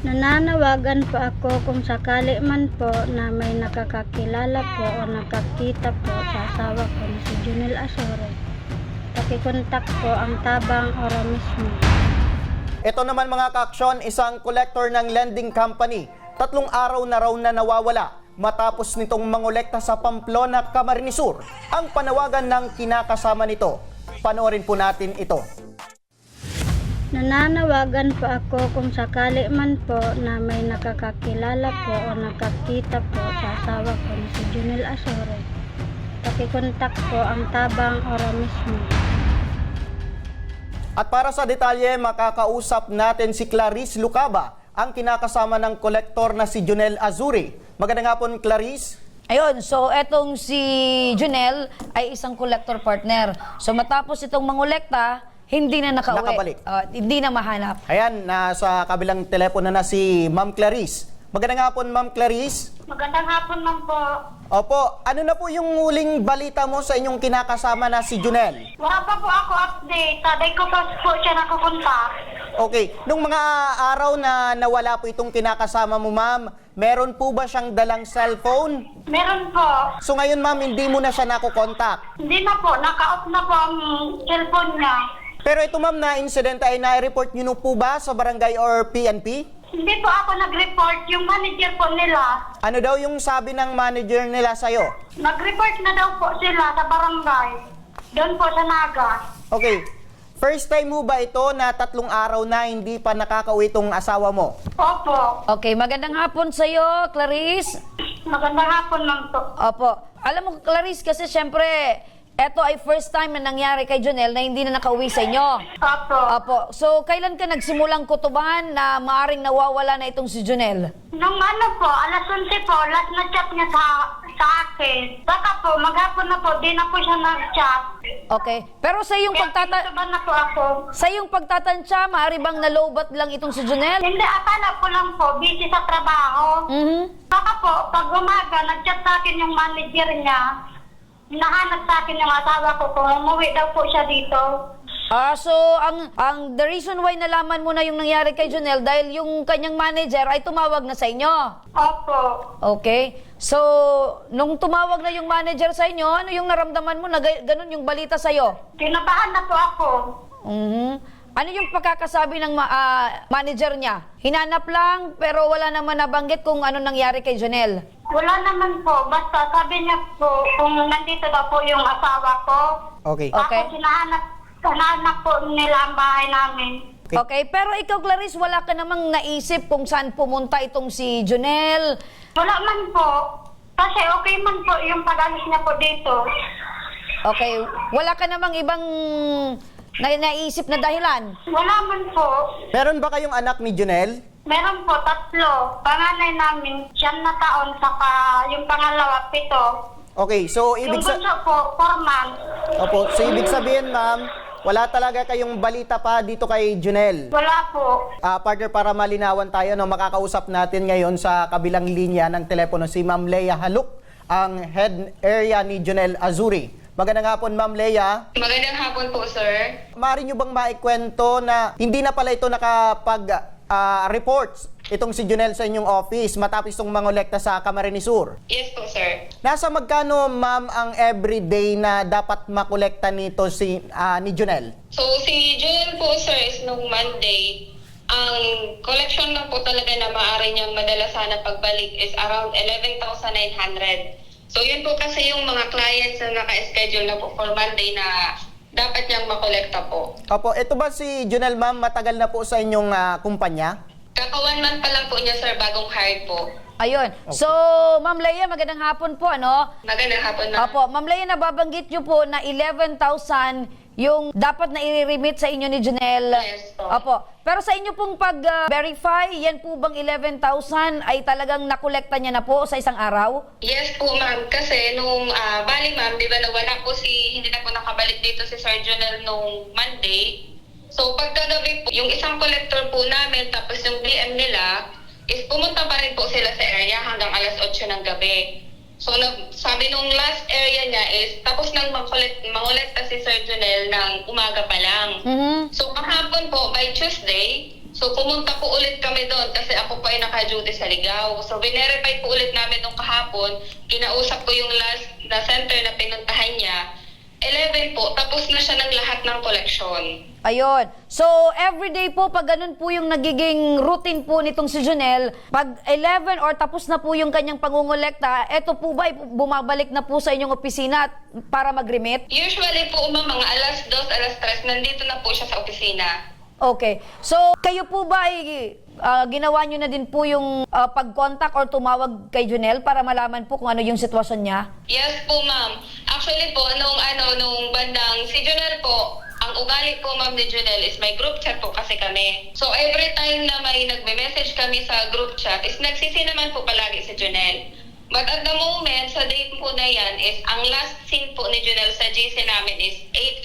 Nananawagan po ako kung sakali man po na may nakakakilala po o nakakita po sa asawa ko na si Junel Asore. Pakikontak po ang tabang ora mismo. Ito naman mga kaaksyon, isang collector ng lending company. Tatlong araw na raw na nawawala matapos nitong mangolekta sa Pamplona, Camarines Sur. Ang panawagan ng kinakasama nito. Panoorin po natin ito. Nananawagan po ako kung sakali man po na may nakakakilala po o nakakita po sa asawa ko na si Junel Asore. Pakikontak po ang tabang ora mismo. At para sa detalye, makakausap natin si Clarice Lucaba, ang kinakasama ng kolektor na si Junel Azuri. Magandang hapon, Clarice. Ayun, so etong si Junel ay isang collector partner. So matapos itong mangolekta, hindi na nakauwi. Nakabalik. Ah, hindi na mahanap. Ayan, nasa kabilang telepono na si Ma'am Clarice. Magandang hapon, Ma'am Clarice. Magandang hapon man po. Opo, ano na po yung huling balita mo sa inyong kinakasama na si Junel? Wala pa po ako update. Taday ko pa po siya nakukunta. Okay, nung mga araw na nawala po itong kinakasama mo, ma'am, meron po ba siyang dalang cellphone? Meron po. So ngayon, ma'am, hindi mo na siya nakokontak. Hindi na po. Naka-off na po ang cellphone niya. Pero ito, ma'am, na incident ay na-report nyo po ba sa barangay or PNP? Hindi po ako nag-report. Yung manager po nila. Ano daw yung sabi ng manager nila sa'yo? Nag-report na daw po sila sa barangay. Doon po sa Naga. Okay, first time mo ba ito na tatlong araw na hindi pa nakakauwi itong asawa mo? Opo. Okay, magandang hapon sa iyo, Clarice. Magandang hapon lang po. Opo. Alam mo, Clarice, kasi syempre, eto ay first time na nangyari kay Junel na hindi na nakauwi sa inyo. Opo. Opo. So, kailan ka nagsimulang kutubahan na maaring nawawala na itong si Junel? Nung ano po, alas 11 po, last na chat niya sa, sa akin. Baka po, maghapon na po, di na po siya nag-chat. Okay. Pero sa iyong Kaya pagtata... pinutuban na po ako. Sa iyong pagtatansya, maaari bang nalobat lang itong si Junel? Hindi, akala ko lang po, busy sa trabaho. Mhm. Baka po, pag umaga, nag-chat sa akin yung manager niya. Nahanap sa akin yung asawa ko kung umuwi daw po siya dito. Ah, so ang ang the reason why nalaman mo na yung nangyari kay Junel dahil yung kanyang manager ay tumawag na sa inyo. Opo. Okay? So, nung tumawag na yung manager sa inyo, ano yung naramdaman mo na ga- ganun yung balita sa iyo? Kinabahan na po ako. Mhm. Ano yung pagkakasabi ng ma- ah, manager niya? Hinanap lang pero wala naman nabanggit kung ano nangyari kay Junel. Wala naman po. Basta sabi niya po, kung nandito daw po yung asawa ko. Okay. Okay. Ako sinahanap, sinahanap po nila ang bahay namin. Okay. Okay, pero ikaw Clarice, wala ka namang naisip kung saan pumunta itong si Junel. Wala man po. Kasi okay man po yung pag-alis niya po dito. Okay, wala ka namang ibang na naisip na dahilan. Wala man po. Meron ba kayong anak ni Junel? Meron po tatlo. Panganay namin, siyam na taon, saka yung pangalawa, pito. Okay, so Yung ibig sa... bunso po, four months. Opo, so ibig sabihin, ma'am, wala talaga kayong balita pa dito kay Junel. Wala po. Ah, partner, para malinawan tayo, no, makakausap natin ngayon sa kabilang linya ng telepono si Ma'am Leia Haluk, ang head area ni Junel Azuri. Magandang hapon, Ma'am Leia. Magandang hapon po, sir. Maaari nyo bang maikwento na hindi na pala ito nakapag-reports itong si Junel sa inyong office matapos itong mangolekta sa Camarines Sur? Yes po, sir. Nasa magkano, ma'am, ang everyday na dapat makolekta nito si, ah, ni Junel? So, si Joel po, sir, is nung Monday, ang collection na po talaga na maaari niyang madala sana pagbalik is around 11,900. So, yun po kasi yung mga clients na naka-schedule na po for Monday na dapat niyang makolekta po. Opo, ito ba si Junel, ma'am, matagal na po sa inyong ah, kumpanya? Kaka-one month pa lang po niya, sir, bagong hired po. Ayun. So, Ma'am Leia, magandang hapon po, ano? Magandang hapon, ma'am. Opo, Ma'am Leia, nababanggit niyo po na 11,000 yung dapat na i-remit sa inyo ni Janelle. Yes po. Opo. Pero sa inyo pong pag-verify, yan po bang 11,000 ay talagang nakolekta niya na po sa isang araw? Yes po, ma'am. Kasi nung, ah, bali ma'am, di ba nawala po si, hindi na po nakabalik dito si Sir Jonel nung Monday. So pagkagabi po, yung isang collector po namin, tapos yung DM nila, is pumunta pa rin po sila sa area hanggang alas 8 ng gabi. So nag, sabi nung last area niya is, tapos nang mangkolek, mangolekta si Sir Jonel ng umaga pa lang. Mhm. So kahapon po, by Tuesday, so pumunta po ulit kami doon kasi ako po ay naka-duty sa Ligaw. So, verify po ulit namin nung kahapon. Kinausap ko yung last na center na pinuntahan niya. 11 po, tapos na siya ng lahat ng koleksyon. Ayun. So, everyday po, pag ganun po yung nagiging routine po nitong si Junel, pag 11 or tapos na po yung kanyang pangungulekta, eto po ba, bumabalik na po sa inyong opisina para mag-remit? Usually po, umang mga alas 2, alas 3, nandito na po siya sa opisina. Okay. So, kayo po ba ay ah, ginawa nyo na din po yung ah, pag-contact or tumawag kay Junel para malaman po kung ano yung sitwasyon niya? Yes po, ma'am. Actually po, nung ano, nung bandang si Junel po, ang ugali po, ma'am, ni Junel is may group chat po kasi kami. So, every time na may nagme-message kami sa group chat, is nagsisi naman po palagi si Junel. But at the moment, sa date po na yan, is ang last scene po ni Junel sa GC namin is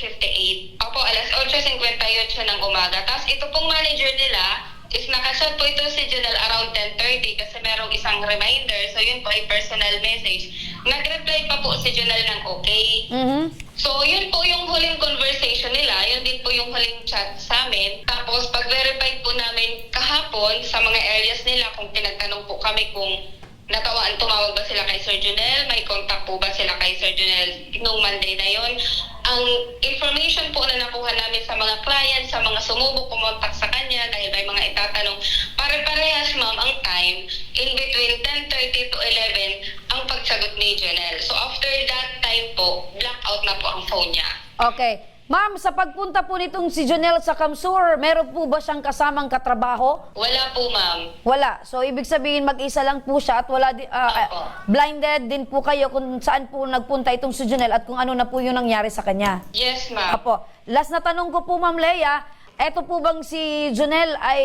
8.58. Opo, alas 8.58 ng umaga. Tapos ito pong manager nila, is nakashot po ito si Junel around 10.30 kasi merong isang reminder. So yun po ay personal message. Nag-reply pa po si Junel ng okay. Mhm. So, yun po yung huling conversation nila. Yun din po yung huling chat sa amin. Tapos, pag-verify po namin kahapon sa mga areas nila kung tinagtanong po kami kung natawaan, tumawag ba sila kay Sir Junel, may contact po ba sila kay Sir Junel nung Monday na yon. Ang information po na nakuha namin sa mga clients, sa mga sumubok kumontak sa kanya dahil may mga itatanong, pare-parehas ma'am ang time in between 10.30 to 11 ang pagsagot ni Junel. So after that time po, blackout na po ang phone niya. Okay. Ma'am, sa pagpunta po nitong si Junel sa Kamsur, meron po ba siyang kasamang katrabaho? Wala po ma'am. Wala. So, ibig sabihin, mag-isa lang po siya at wala di, Opo. blinded din po kayo kung saan po nagpunta itong si Junel at kung ano na po yung nangyari sa kanya. Yes ma'am. Apo. Last na tanong ko po, Ma'am Leia, eto po bang si Junel ay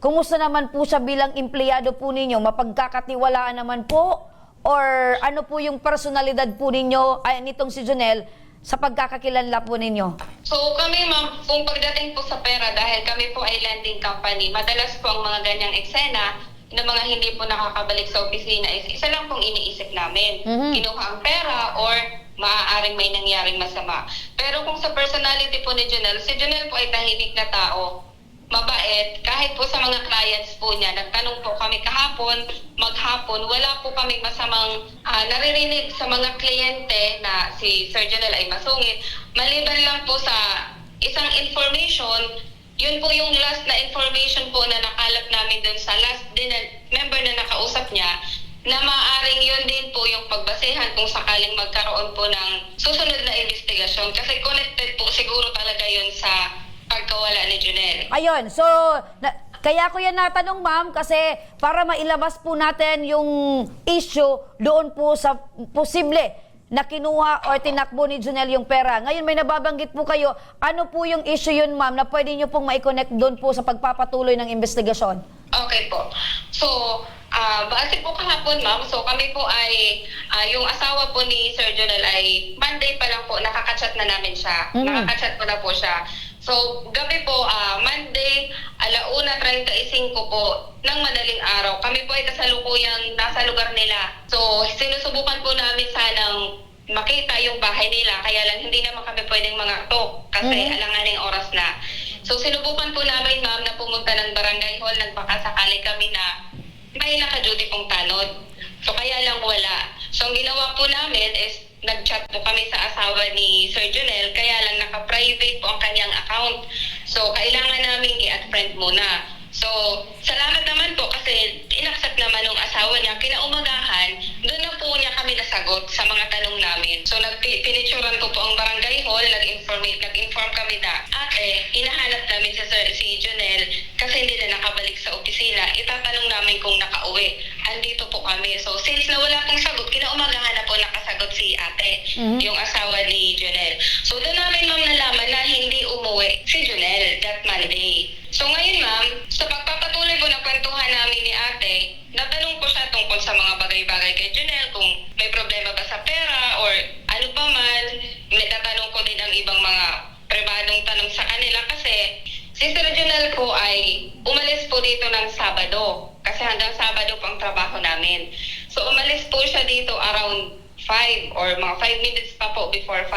kumusta naman po siya bilang empleyado po ninyo? Mapagkakatiwalaan naman po? Or ano po yung personalidad po ninyo, ay, nitong si Junel, sa pagkakakilanla po ninyo? So kami ma'am, kung pagdating po sa pera, dahil kami po ay lending company, madalas po ang mga ganyang eksena na mga hindi po nakakabalik sa opisina is isa lang pong iniisip namin. Mhm. Kinuha ang pera or maaaring may nangyaring masama. Pero kung sa personality po ni Junel, si Junel po ay tahimik na tao. Mabait. Kahit po sa mga clients po niya, nagtanong po kami kahapon, maghapon, wala po kaming masamang ah, naririnig sa mga kliyente na si Sir Junel ay masungit. Maliban lang po sa isang information, yun po yung last na information po na nakalap namin dun sa last din member na nakausap niya na maaaring yun din po yung pagbasehan kung sakaling magkaroon po ng susunod na investigasyon kasi connected po siguro talaga yun sa pagkawala ni Junel. Ayun, so, na, kaya ko yan natanong, ma'am, kasi para mailabas po natin yung issue doon po sa posible na kinuha o tinakbo ni Junel yung pera. Ngayon may nababanggit po kayo, ano po yung issue yun, ma'am, na pwede nyo pong maikonnect doon po sa pagpapatuloy ng investigasyon? Okay po. So, ah base po kahapon, ma'am, so kami po ay, ah, yung asawa po ni Sir Jonel ay Monday pa lang po, nakakachat na namin siya. Mhm. Nakakachat ko na po siya. So, gabi po, ah, Monday, alauna 35 po, ng madaling araw, kami po ay kasalukuyang nasa lugar nila. So, sinusubukan po namin sanang makita yung bahay nila, kaya lang hindi naman kami pwedeng mga kasi Mhm. alanganing oras na. So, sinubukan po namin, ma'am, na pumunta ng barangay hall, nagpakasakali kami na may naka-duty pong tanod. So, kaya lang wala. So, ang ginawa po namin is nag-chat po kami sa asawa ni Sir Junel, kaya lang naka-private po ang kanyang account. So, kailangan namin i-add friend muna. So, salamat naman po kasi inaccept naman ng asawa niya. Kinaumagahan, doon na po niya kami nasagot sa mga tanong namin. So, nagpinituran ko po ang barangay hall, nag-inform, nag-inform kami na, ate, hinahanap namin si, Sir, si Junel kasi hindi na nakabalik sa opisina. Itatanong namin kung nakauwi. Andito po kami. So, since nawala pong sagot, kinaumagahan na po nakasagot si ate, Mhm. yung asawa ni Junel. So, doon namin ma'am nalaman na hindi umuwi si Junel sa mga bagay-bagay kay Junel, kung may problema ba sa pera or ano pa man. Natatanong ko din ang ibang mga pribadong tanong sa kanila kasi si Sir Junel po ay umalis po dito ng Sabado kasi hanggang Sabado po ang trabaho namin. So umalis po siya dito around 5 or mga 5 minutes pa po before 5.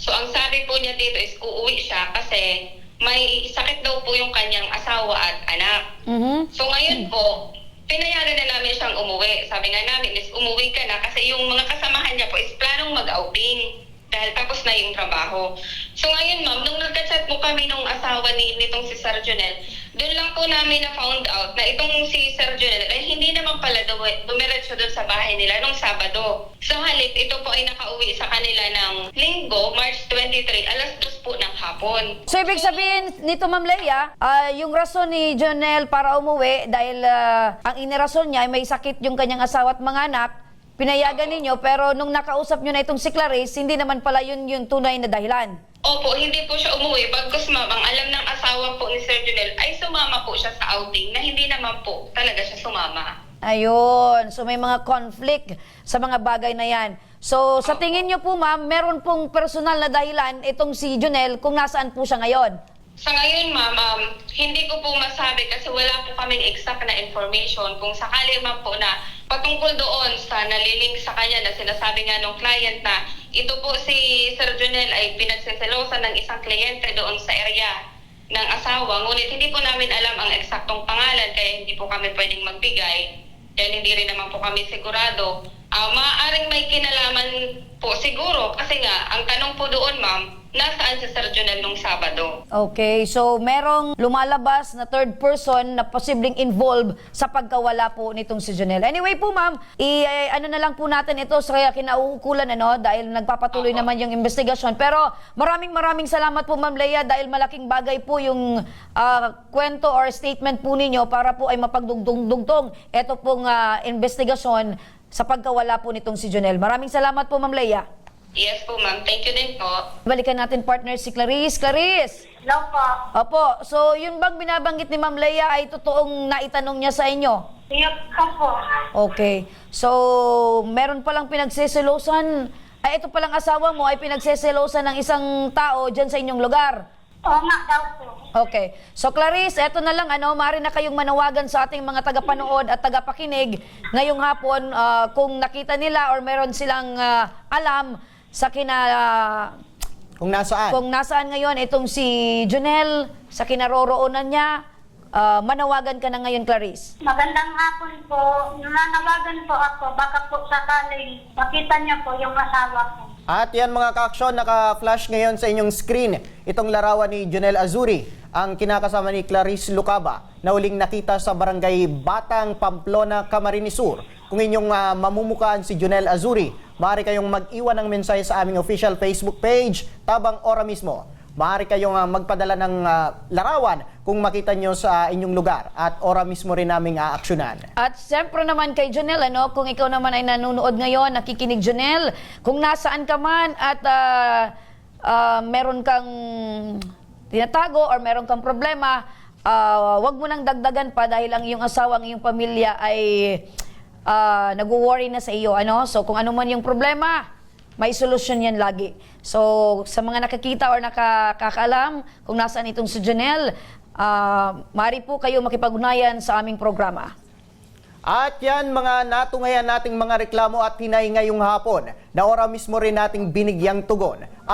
So ang sabi po niya dito is uuwi siya kasi may sakit daw po yung kanyang asawa at anak. Mhm. So ngayon po, pinayagan na namin siyang umuwi. Sabi nga namin is umuwi ka na kasi yung mga kasamahan niya po is planong mag-outing dahil tapos na yung trabaho. So ngayon ma'am, nung nagka-chat mo kami nung asawa ni nitong si Sir Junel, doon lang po namin na found out na itong si Sir Junel ay hindi naman pala dumi- dumiretso doon sa bahay nila nung Sabado. So halip, ito po ay nakauwi sa kanila ng Linggo, March 23, alas 2 po ng hapon. So, ibig sabihin nito, Ma'am Leia, ah, yung rason ni Jonel para umuwi dahil ah, ang inirason niya ay may sakit yung kanyang asawa at mga anak, pinayagan ninyo, pero nung nakausap nyo na itong si Clarice, hindi naman pala yun yung tunay na dahilan. Opo, hindi po siya umuwi. Bagkus ma'am, ang alam ng asawa po ni Sir Junel ay sumama po siya sa outing na hindi naman po talaga siya sumama. Ayun. So, may mga conflict sa mga bagay na yan. So, sa tingin nyo po, ma'am, meron pong personal na dahilan itong si Jonel kung nasaan po siya ngayon. Sa ngayon, ma'am, um, hindi ko po masabi kasi wala po kaming exact na information. Kung sakali man po na patungkol doon sa nalilink sa kanya na sinasabi nga ng client na ito po si Sir Junel ay pinagsiselosan ng isang kliyente doon sa area ng asawa. Ngunit hindi po namin alam ang eksaktong pangalan kaya hindi po kami pwedeng magbigay dahil hindi rin naman po kami sigurado. Ah, maaaring may kinalaman po siguro kasi nga ang tanong po doon ma'am, nasaan si Sir Junel nung Sabado? Okay, so merong lumalabas na third person na posibleng involved sa pagkawala po nitong si Jonel. Anyway po ma'am, i eh, ano na lang po natin ito sa kinauukulan ano dahil nagpapatuloy naman yung investigasyon. Pero maraming maraming salamat po Ma'am Leia dahil malaking bagay po yung ah, kwento or statement po ninyo para po ay mapagdugtong-dugtong ito pong ah, investigasyon sa pagkawala po nitong si Jonel. Maraming salamat po Ma'am Leia. Yes po ma'am, thank you din po. Balikan natin partner si Clarice. Clarice! Hello po. Opo, so yun bang binabanggit ni Ma'am Leia ay totoong naitanong niya sa inyo? Iyok ka po. Okay. So, meron palang pinagseselosan, ay ito palang asawa mo ay pinagseselosan ng isang tao dyan sa inyong lugar. Oo nga daw po. Okay. So Clarice, eto na lang ano, mari na kayong manawagan sa ating mga tagapanood at tagapakinig ngayong hapon ah, kung nakita nila or meron silang ah, alam sa kina Kung nasaan. kung nasaan ngayon itong si Junel sa kinaroroonan niya, ah, manawagan ka na ngayon, Clarice. Magandang hapon po. Nananawagan po ako. Baka po sakaling makita niyo po yung asawa ko. At yan mga ka-aksyon, naka-flash ngayon sa inyong screen itong larawan ni Jonel Azuri, ang kinakasama ni Clarice Lucaba, na uling nakita sa barangay Batang, Pamplona, Camarines Sur. Kung inyong ah, mamumukaan si Jonel Azuri, maaari kayong mag-iwan ng mensahe sa aming official Facebook page, tabang ora mismo. Maaari kayong ah, magpadala ng ah, larawan kung makita nyo sa inyong lugar at ora mismo rin naming aaksyonan. At siyempre naman kay Jonel, ano, kung ikaw naman ay nanonood ngayon, nakikinig Jonel, kung nasaan ka man at ah, ah, meron kang tinatago or meron kang problema, ah, wag mo nang dagdagan pa dahil ang iyong asawa, ang iyong pamilya ay ah, nag-worry na sa iyo. Ano? So kung ano man yung problema, may solusyon yan lagi. So, sa mga nakakita or nakakaalam kung nasaan itong si Janelle, ah, mari po kayo makipag-ugnayan sa aming programa. At yan mga natungayan nating mga reklamo at hinay ngayong hapon na ora mismo rin nating binigyang tugon. At